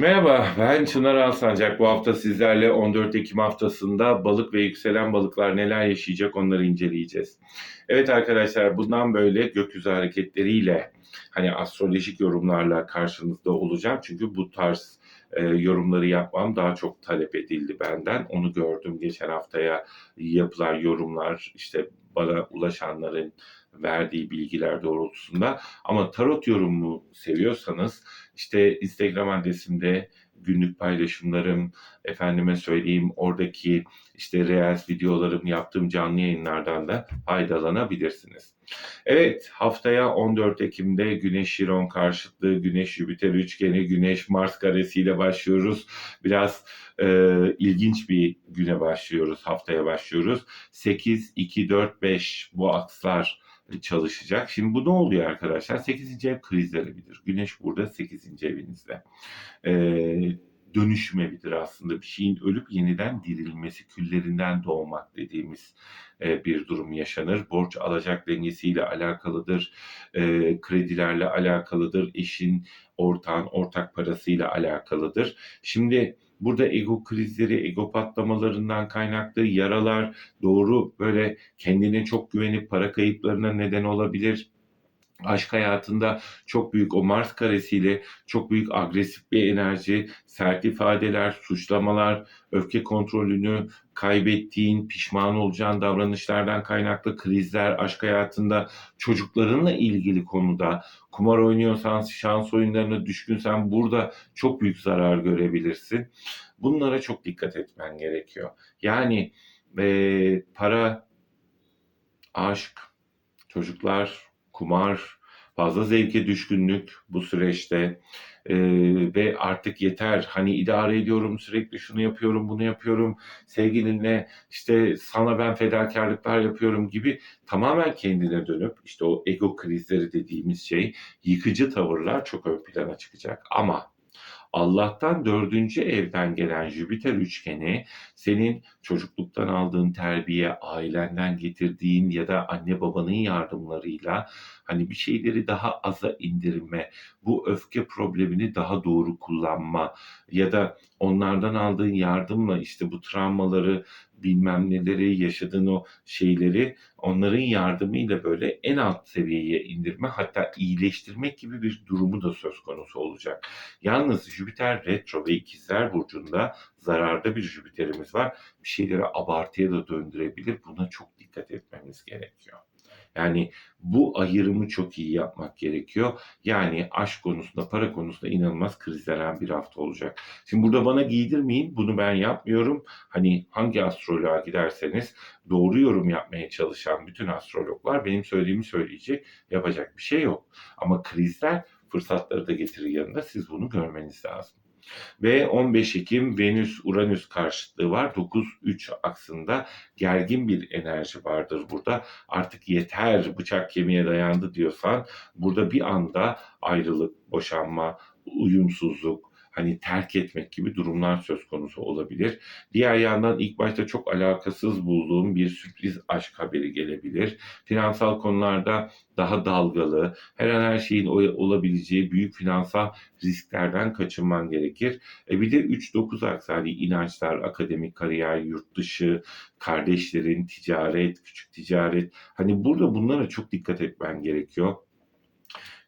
Merhaba, ben Çınar Alsancak. Bu hafta sizlerle 14 Ekim haftasında balık ve yükselen balıklar neler yaşayacak onları inceleyeceğiz. Evet arkadaşlar bundan böyle gökyüzü hareketleriyle hani astrolojik yorumlarla karşınızda olacağım. Çünkü bu tarz e, yorumları yapmam daha çok talep edildi benden. Onu gördüm geçen haftaya yapılan yorumlar işte bana ulaşanların verdiği bilgiler doğrultusunda. Ama tarot yorumu seviyorsanız işte Instagram adresimde günlük paylaşımlarım, efendime söyleyeyim oradaki işte Reels videolarım, yaptığım canlı yayınlardan da faydalanabilirsiniz. Evet, haftaya 14 Ekim'de Güneş Şiron karşıtlığı, Güneş Jüpiter üçgeni, Güneş Mars karesiyle başlıyoruz. Biraz e, ilginç bir güne başlıyoruz, haftaya başlıyoruz. 8, 2, 4, 5 bu akslar çalışacak. Şimdi bu ne oluyor arkadaşlar? 8. ev krizler evidir. Güneş burada 8. evinizde. Ee, dönüşüm evidir aslında. Bir şeyin ölüp yeniden dirilmesi, küllerinden doğmak dediğimiz e, bir durum yaşanır. Borç alacak dengesiyle alakalıdır. E, kredilerle alakalıdır. Eşin, ortağın, ortak parasıyla alakalıdır. Şimdi Burada ego krizleri, ego patlamalarından kaynaklı yaralar, doğru böyle kendine çok güvenip para kayıplarına neden olabilir aşk hayatında çok büyük o Mars karesiyle çok büyük agresif bir enerji, sert ifadeler, suçlamalar, öfke kontrolünü kaybettiğin, pişman olacağın davranışlardan kaynaklı krizler, aşk hayatında çocuklarınla ilgili konuda kumar oynuyorsan, şans oyunlarına düşkünsen burada çok büyük zarar görebilirsin. Bunlara çok dikkat etmen gerekiyor. Yani e, para, aşk, çocuklar, kumar, fazla zevke düşkünlük bu süreçte. Ee, ve artık yeter. Hani idare ediyorum sürekli şunu yapıyorum bunu yapıyorum. Sevgilinle işte sana ben fedakarlıklar yapıyorum gibi tamamen kendine dönüp işte o ego krizleri dediğimiz şey yıkıcı tavırlar çok ön plana çıkacak. Ama Allah'tan dördüncü evden gelen Jüpiter üçgeni senin çocukluktan aldığın terbiye, ailenden getirdiğin ya da anne babanın yardımlarıyla hani bir şeyleri daha aza indirme, bu öfke problemini daha doğru kullanma ya da onlardan aldığın yardımla işte bu travmaları bilmem neleri yaşadığın o şeyleri onların yardımıyla böyle en alt seviyeye indirme hatta iyileştirmek gibi bir durumu da söz konusu olacak. Yalnız Jüpiter retro ve ikizler burcunda zararda bir Jüpiter'imiz var. Bir şeyleri abartıya da döndürebilir. Buna çok dikkat etmemiz gerekiyor. Yani bu ayrımı çok iyi yapmak gerekiyor. Yani aşk konusunda, para konusunda inanılmaz krizlenen bir hafta olacak. Şimdi burada bana giydirmeyin. Bunu ben yapmıyorum. Hani hangi astroloğa giderseniz doğru yorum yapmaya çalışan bütün astrologlar benim söylediğimi söyleyecek. Yapacak bir şey yok. Ama krizler fırsatları da getirir yanında. Siz bunu görmeniz lazım. Ve 15 Ekim Venüs-Uranüs karşıtlığı var. 9-3 aksında gergin bir enerji vardır burada. Artık yeter bıçak kemiğe dayandı diyorsan burada bir anda ayrılık, boşanma, uyumsuzluk, hani terk etmek gibi durumlar söz konusu olabilir. Diğer yandan ilk başta çok alakasız bulduğum bir sürpriz aşk haberi gelebilir. Finansal konularda daha dalgalı, her an her şeyin olabileceği büyük finansal risklerden kaçınman gerekir. E bir de 3-9 aksali inançlar, akademik kariyer, yurt dışı, kardeşlerin, ticaret, küçük ticaret. Hani burada bunlara çok dikkat etmen gerekiyor.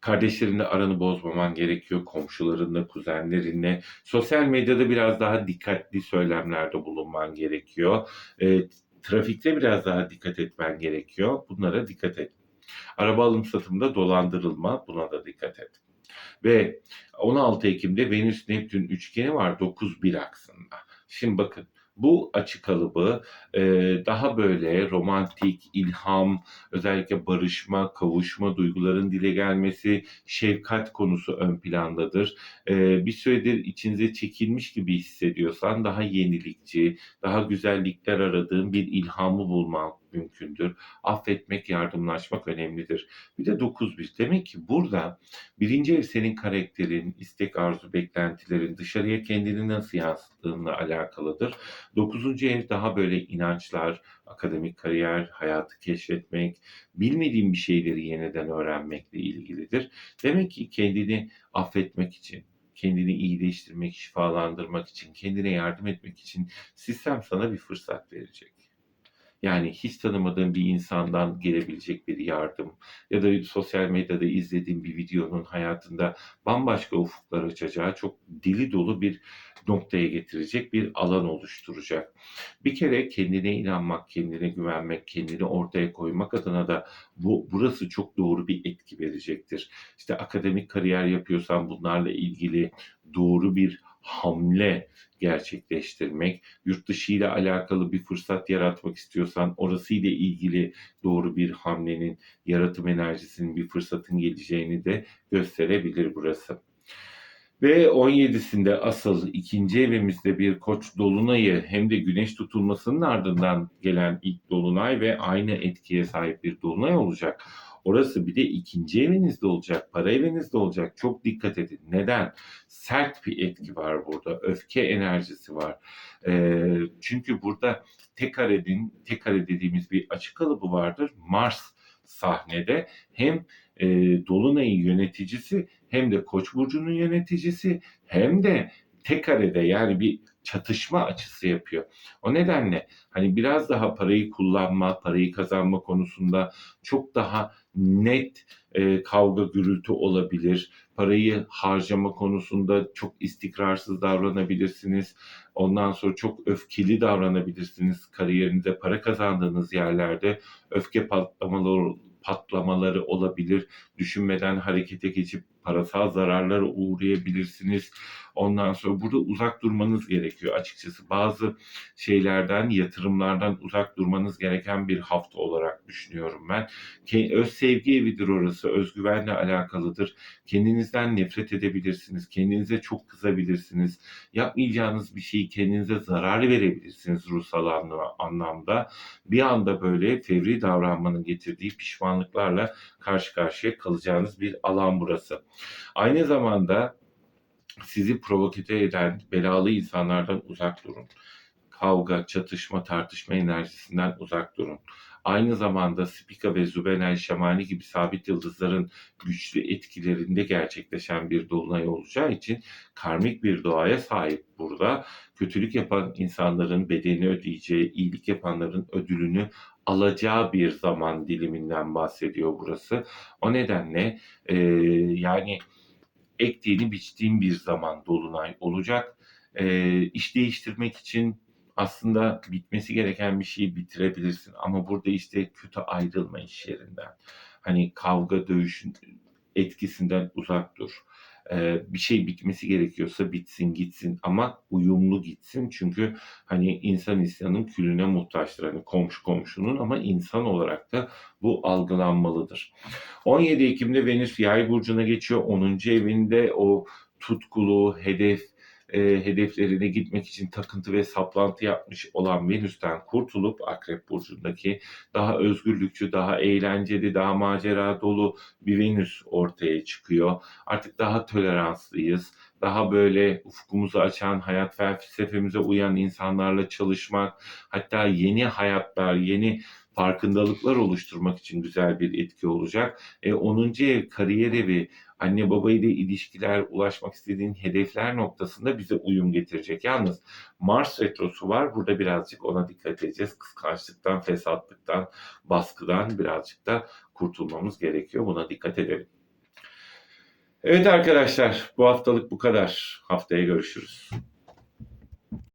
Kardeşlerinle aranı bozmaman gerekiyor. Komşularınla, kuzenlerinle. Sosyal medyada biraz daha dikkatli söylemlerde bulunman gerekiyor. E, trafikte biraz daha dikkat etmen gerekiyor. Bunlara dikkat et. Araba alım satımda dolandırılma buna da dikkat et. Ve 16 Ekim'de Venüs Neptün üçgeni var 9-1 aksında. Şimdi bakın bu açı kalıbı e, daha böyle romantik, ilham, özellikle barışma, kavuşma, duyguların dile gelmesi, şefkat konusu ön plandadır. E, bir süredir içinize çekilmiş gibi hissediyorsan daha yenilikçi, daha güzellikler aradığın bir ilhamı bulmak mümkündür. Affetmek, yardımlaşmak önemlidir. Bir de 9-1. Demek ki burada birinci ev senin karakterin, istek, arzu, beklentilerin, dışarıya kendini nasıl yansıttığınla alakalıdır. Dokuzuncu ev daha böyle inançlar, akademik kariyer, hayatı keşfetmek, bilmediğin bir şeyleri yeniden öğrenmekle ilgilidir. Demek ki kendini affetmek için, kendini iyileştirmek, şifalandırmak için, kendine yardım etmek için sistem sana bir fırsat verecek. Yani hiç tanımadığın bir insandan gelebilecek bir yardım ya da sosyal medyada izlediğin bir videonun hayatında bambaşka ufuklar açacağı çok dili dolu bir noktaya getirecek bir alan oluşturacak. Bir kere kendine inanmak, kendine güvenmek, kendini ortaya koymak adına da bu burası çok doğru bir etki verecektir. İşte akademik kariyer yapıyorsan bunlarla ilgili doğru bir hamle gerçekleştirmek, yurt dışı ile alakalı bir fırsat yaratmak istiyorsan orasıyla ilgili doğru bir hamlenin, yaratım enerjisinin bir fırsatın geleceğini de gösterebilir burası. Ve 17'sinde asıl ikinci evimizde bir koç dolunayı hem de güneş tutulmasının ardından gelen ilk dolunay ve aynı etkiye sahip bir dolunay olacak. Orası bir de ikinci evinizde olacak, para evinizde olacak. Çok dikkat edin. Neden? Sert bir etki var burada. Öfke enerjisi var. Ee, çünkü burada tek karedin, tek kare dediğimiz bir açık kalıbı vardır. Mars sahnede hem e, Dolunay'ın yöneticisi hem de Koç burcunun yöneticisi hem de tek karede yani bir çatışma açısı yapıyor. O nedenle hani biraz daha parayı kullanma, parayı kazanma konusunda çok daha net e, kavga gürültü olabilir. Parayı harcama konusunda çok istikrarsız davranabilirsiniz. Ondan sonra çok öfkeli davranabilirsiniz. Kariyerinde para kazandığınız yerlerde öfke patlamaları patlamaları olabilir. Düşünmeden harekete geçip parasal zararlara uğrayabilirsiniz. Ondan sonra burada uzak durmanız gerekiyor açıkçası. Bazı şeylerden, yatırımlardan uzak durmanız gereken bir hafta olarak düşünüyorum ben. Öz sevgi evidir orası, özgüvenle alakalıdır. Kendinizden nefret edebilirsiniz, kendinize çok kızabilirsiniz. Yapmayacağınız bir şeyi kendinize zarar verebilirsiniz ruhsal anlamda. Bir anda böyle fevri davranmanın getirdiği pişmanlıklarla karşı karşıya kalacağınız bir alan burası. Aynı zamanda sizi provoke eden belalı insanlardan uzak durun. Kavga, çatışma, tartışma enerjisinden uzak durun. Aynı zamanda Spika ve Zübenel Şamani gibi sabit yıldızların güçlü etkilerinde gerçekleşen bir dolunay olacağı için karmik bir doğaya sahip burada. Kötülük yapan insanların bedelini ödeyeceği, iyilik yapanların ödülünü alacağı bir zaman diliminden bahsediyor burası. O nedenle e, yani ektiğini biçtiğin bir zaman dolunay olacak. E, iş değiştirmek için aslında bitmesi gereken bir şeyi bitirebilirsin ama burada işte kötü ayrılma iş yerinden. Hani kavga dövüşün etkisinden uzak dur. Ee, bir şey bitmesi gerekiyorsa bitsin gitsin ama uyumlu gitsin çünkü hani insan insanın külüne muhtaçtır hani komşu komşunun ama insan olarak da bu algılanmalıdır. 17 Ekim'de Venüs Yay burcuna geçiyor 10. evinde o tutkulu hedef e, hedeflerine gitmek için takıntı ve saplantı yapmış olan Venüs'ten kurtulup Akrep Burcu'ndaki daha özgürlükçü, daha eğlenceli, daha macera dolu bir Venüs ortaya çıkıyor. Artık daha toleranslıyız. Daha böyle ufkumuzu açan, hayat felsefemize uyan insanlarla çalışmak, hatta yeni hayatlar, yeni farkındalıklar oluşturmak için güzel bir etki olacak. E, 10. ev kariyer evi anne baba ile ilişkiler, ulaşmak istediğin hedefler noktasında bize uyum getirecek. Yalnız Mars retrosu var. Burada birazcık ona dikkat edeceğiz. Kıskançlıktan, fesatlıktan, baskıdan birazcık da kurtulmamız gerekiyor. Buna dikkat edelim. Evet arkadaşlar bu haftalık bu kadar. Haftaya görüşürüz.